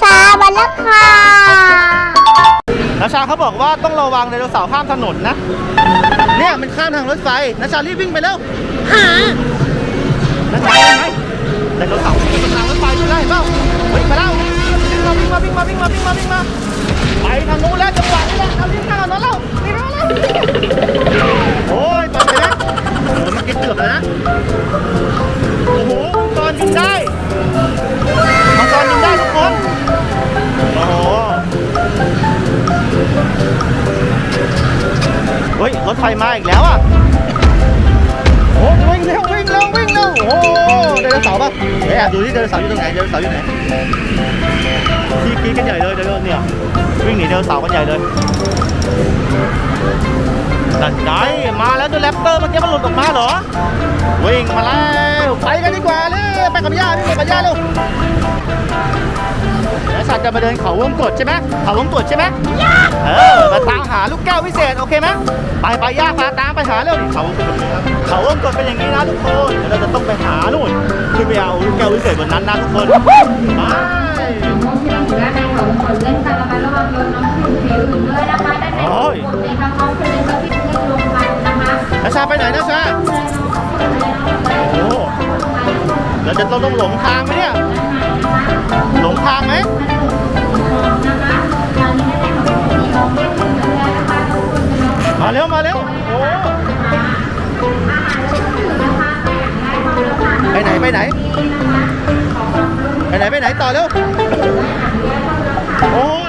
ชามาแล้วค่ะนาชาเขาบอกว่าต้องระวังไดโนเสาร์ข้ามถนนนะ เนี่ยมันข้ามทางรถไฟนาชารีบวิ่งไปแล้วหานาชาไปไหนไดโนเสาร์มันทางรถไฟอยู่ได้เปล่าเฮ้ยมาแล้ววิ่งมาวิ่งมาวิ่งมาวิ่งมาวิ่งมาวิ่งมาไปทางนู้นแล้วจังหวะนี้แหละเอาวิ่งทางนั้นแล้ววิ่งมาแล้วโอ้ยตอนไปแล้วโอ้โหมันกินเกือบแล้วนะ ฮ้ยรถไฟมาอีกแล้วอะโอ้วิ่งเร็ววิ่งเร็ววิ่งเร็วโอ้ไดโนเสาป่ะเฮ้ยแอบดูที่ไดโนเสาอยู่ตรงไหนไดโนเสาอยู่ไหนทีกรีดกันใหญ่เลยไดโนเนี่ยวิ่งหนีไดโนเสากันใหญ่เลยนั่นไงมาแล้วตัวแรปเตอร์เมื่อกี้มันหลุดออกมาเหรอวิ่งมาแล้วไปกันดีกว่าเลยไปกับย่าพี่ไปกับย่าเร็ว แล้วสัตว์จะมาเดินเขาวงกดใช่ไหมเขาวงกดใช่ไหมเออมาตามหาลูกแก้ววิเศษโอเคไหมไปไปย่าพาตามไปหาเร็วดิเขาวงกดเป็นอย่างนี้ครับเขาวงกดเป็นอย่างนี้นะทุกคนเดี๋ยวเราจะต้องไปหานู่นขึ้นไปเอาลูกแก้ววิเศษบนนั้นนะทุกคนไปมองที่เราอยู่ด้านในเขาขอเล่นกันระมัดระวังรถน้องกลุ่มสีอื่นด้วยนะคะด้านในกดในทางน้องคือเล่นก็ที่เล่นลงไปนะคะนาชาไปไหนนาชาโอ้โหเราจะต้องหลงทางไหมเนี่ยหลง ทางไหมมาเร็ว มาเร็วโอ้ไปไหน ไปไหน ไปไหน ไปไหน ต่อเร็ว โอ้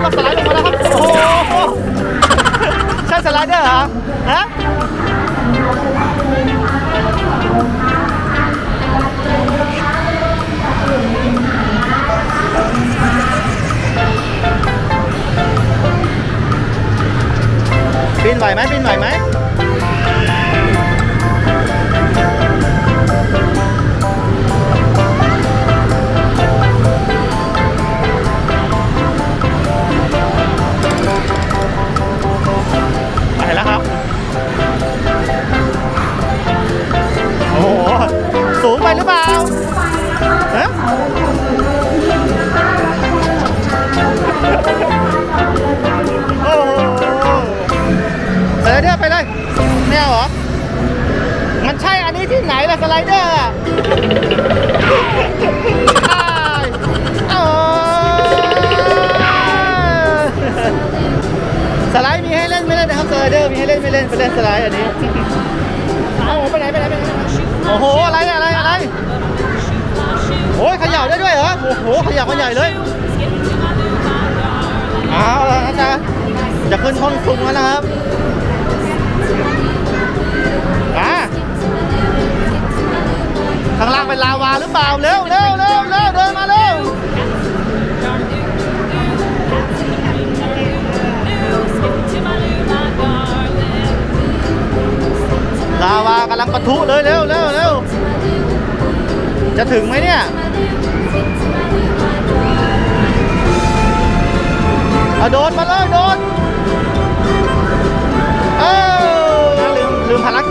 เร็วเร็วเราสไลด์ลงมาแล้วครับ โอ้โห ใช่สไลเดอร์เหรอฮะ ไม่เอาเหรอ มันใช่อันนี้ที่ไหนล่ะสไลเดอร์อะอ้ายอ้สไลด์มีให้เล่นไม่เล่นนะครับสไลเดอร์มีให้เล่นไม่เล่นไปเล่นสไลด์อันนี้เอาไปไหนไปไหนไปไหนโอ้โหอะไรอะไรอะไรโอ้ยเขย่าได้ด้วยเหรอโอ้โหเขย่ากันใหญ่เลยเอาละนะจ๊ะจะขึ้นห้องสูงแล้วนะครับ อ่าข้างล่างเป็นลาวาหรือเปล่า เร็วเร็วเร็วเร็วเดินมาเร็วลาวากำลังปะทุเลยเร็วเร็วเร็วจะถึงไหมเนี่ยเอาโดนมาเลยโดน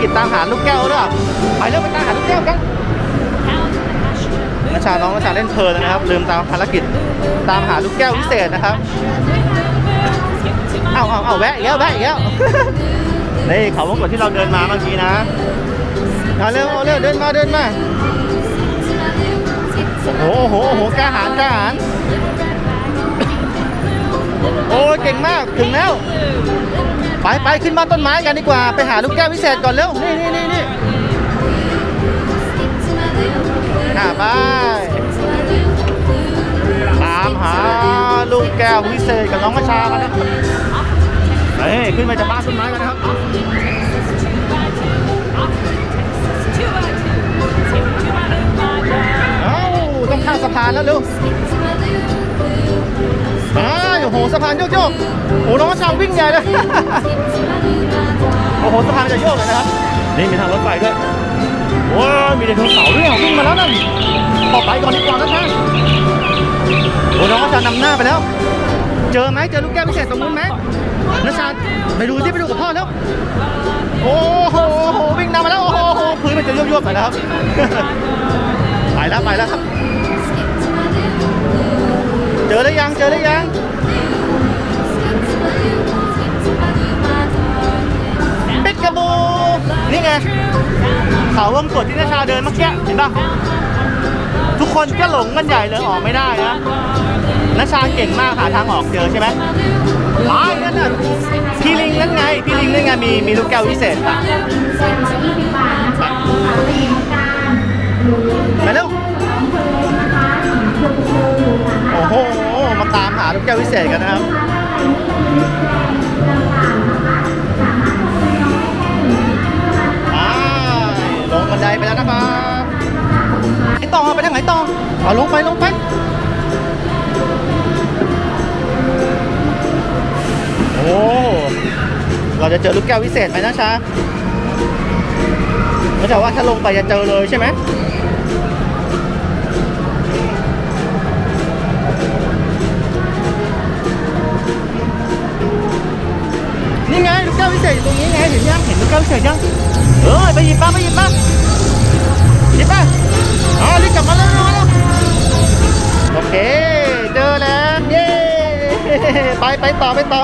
กิจตามหาลูกแก้วด้วยไปเร็วไปตามหาลูกแก้วกันนัชชาน้องนัชชาเล่นเพลินนะครับ ลืมตามภารกิจตามหาลูกแก้วพิเศษนะครับเอาเอาเอาแวะอีกแล้วแวะอีกแล้วนี่เขาวงกดที่เราเดินมาเมื่อกี้นะเอาเร็วเอาเร็วเดินมาเดินมาโอ้โหโอ้โหกล้าหาญกล้าหาญโอ้ยเก่งมากถึงแล้ว ไปไปขึ้นบ้าต้นไม้กันดีกว่า ไปหาลูกแก้วพิเศษก่อนเร็ว นี่นี่นี่นี่อ่าไปตามหาลูกแก้วพิเศษกับน้องมะชากันนะเฮ้ยขึ้นไปจากบ้านต้นไม้กันนะครับเอ้าต้องข้ามสะพานแล้วเร็ว สะพานโยกโยกๆโอ้โหน้องชาววิ่งใหญ่เลย โอ้โหสะพานจะโยกเลยนะครับ นี่มีทางรถไฟด้วยโอ้ยมีไดโนเสาร์ด้วยอะวิ่งมาแล้วนั่นออกไปก่อนดีกว่านะชาโอ้น้องก็จะนำหน้าไปแล้ว เจอไหมเจอลูกแก้วพิเศษตรงนู้นไหมนะชาไปดูที่ไปดูกับพ่อแล้วโอ้โหวิ่งนำมาแล้วโอ้โหพื้นมันจะยวบๆไปแล้วครับไปแล้วไปแล้วครับ เจอแล้วยังเจอแล้วยัง เขาวงกดที่นาชาเดินเมื่อกี้เห็นปะทุกคนก็หลงกันใหญ่เลยออกไม่ได้นะนาชาเก่งมากหาทางออกเจอใช่ไหมไปนั่นน่ะพี่ลิงนั่นไงพี่ลิงนั่นไงมีมีลูกแก้ววิเศษค่ะมาทนะคะสามสี่น้ำตาลหรือไปเร็วน้องเพลงนะคะชมพูนะคะโอ้โหมาตามหาลูกแก้ววิเศษกันนะครับ ไปแล้วนะครับไอต่อไปทางไหนต่อเอาลงไปลงไปโอ้เราจะเจอลูกแก้ววิเศษไหมนะชาแล้วแต่ว่าถ้าลงไปจะเจอเลยใช่ไหมนี่ไงลูกแก้ววิเศษอยู่ตรงนี้ไงเห็นยังเห็นลูกแก้ววิเศษยังเออไปหยิบมาไปหยิบมา หยิบมาอ๋อรีบกลับมาแล้วมาแล้วโอเค เจอแล้ว เย้ ไปไปต่อไปต่อ